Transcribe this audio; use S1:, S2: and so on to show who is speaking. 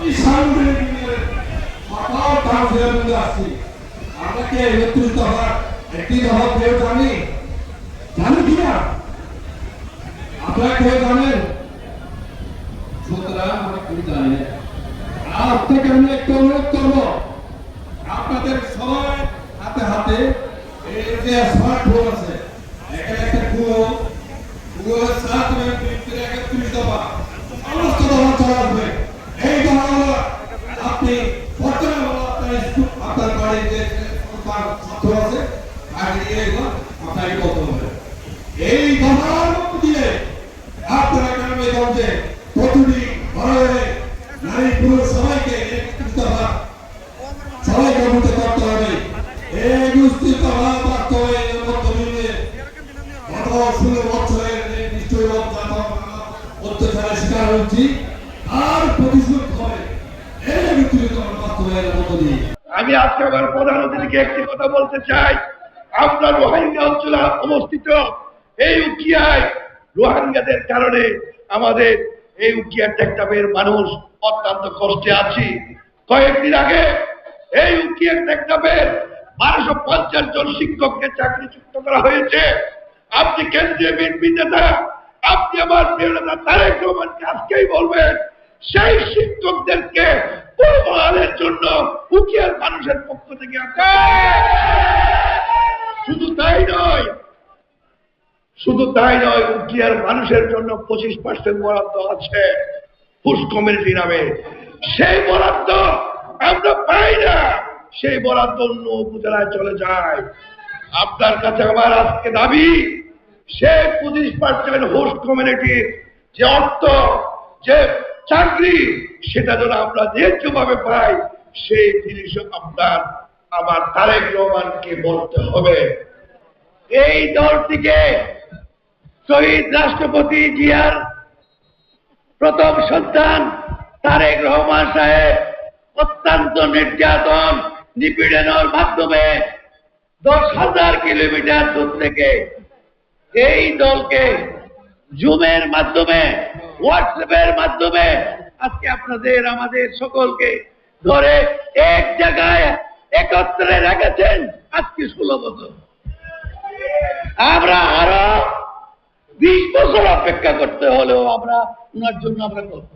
S1: দশটি সাংগঠনিক ইউনিয়নের সকল কাউন্সিলর মধ্যে আসছি আমরা কি একত্রিত হওয়ার একটি দফা কেউ জানি? জানি কি না? আপনারা কেউ জানেন? সুতরাং আমরা কেউ জানি? না থেকে আমি একটু আপনাদের সবাই হাতে হাতে এই যে স্মার্টফোন আছে, এখানে একটা গুগল গুগলের সাহায্যে বিদ্যুৎ একত্রিশ দফা সমস্ত দফা চলাবে এই দফাগুলো আপনি হলো আপনার স্কুল, আপনার বাড়ির যে আছে হবে। এই দিয়ে আপনারা গ্রামে গঞ্জে প্রতিটি ঘরে নারী পুরুষ সবাইকে সবাইকে অভিভূত করতে হবে। এই একত্রিত হওয়া বাস্তবায়নের মধ্য দিয়ে গত ষোলো বছরের যে নিশ্চয়ই অত্যাচার অত্যাচারের শিকার হয়েছি আর প্রতিশোধ হবে এই একত্রিত হওয়া বাস্তবায়নের মধ্য দিয়ে
S2: আমি আজকে আমার প্রধান অতিথিকে একটি কথা বলতে চাই। আমরা রোহিঙ্গা অঞ্চলে অবস্থিত। এই উকিয়ায় রোহিঙ্গাদের কারণে আমাদের এই উকিয়ার টেকটাপের মানুষ অত্যন্ত কষ্টে আছি। কয়েকদিন আগে এই উকিয়ার টেকটাপের বারোশো পঞ্চাশ জন শিক্ষককে চাকরিচ্যুত করা হয়েছে। আপনি কেন্দ্রীয় বিএনপি নেতা, আপনি আমার প্রিয় নেতা তারেক রহমানকে আজকেই বলবেন, সেই শিক্ষকদেরকে পূর্বহালের জন্য উকিয়ার মানুষের পক্ষ থেকে আপনাকে শুধু তাই নয় শুধু তাই নয় উকিয়ার মানুষের জন্য পঁচিশ পার্সেন্ট বরাদ্দ আছে ফুস কমিউনিটি নামে। সেই বরাদ্দ আমরা পাই না। সেই বরাদ্দ অন্য উপজেলায় চলে যায়। আপনার কাছে আমার আজকে দাবি সেই পঁচিশ পার্সেন্ট হোস্ট কমিউনিটির যে অর্থ যে চাকরি, সেটা যেন আমরা ন্যায্যভাবে পাই, সেই জিনিসও আপনার, আমার তারেক রহমানকে বলতে হবে। এই দলটিকে শহীদ রাষ্ট্রপতি জিয়ার প্রথম সন্তান তারেক রহমান সাহেব অত্যন্ত নির্যাতন, নিপীড়নের মাধ্যমে দশ হাজার কিলোমিটার দূর থেকে এই দলকে জুমের মাধ্যমে হোয়াটসঅ্যাপের মাধ্যমে আজকে আপনাদের, আমাদের সকলকে ধরে এক জায়গায় একত্রে রেখেছেন আজকে ষোলো বছর। আমরা আরও বিশ বছর অপেক্ষা করতে হলেও আমরা ওনার জন্য আমরা করব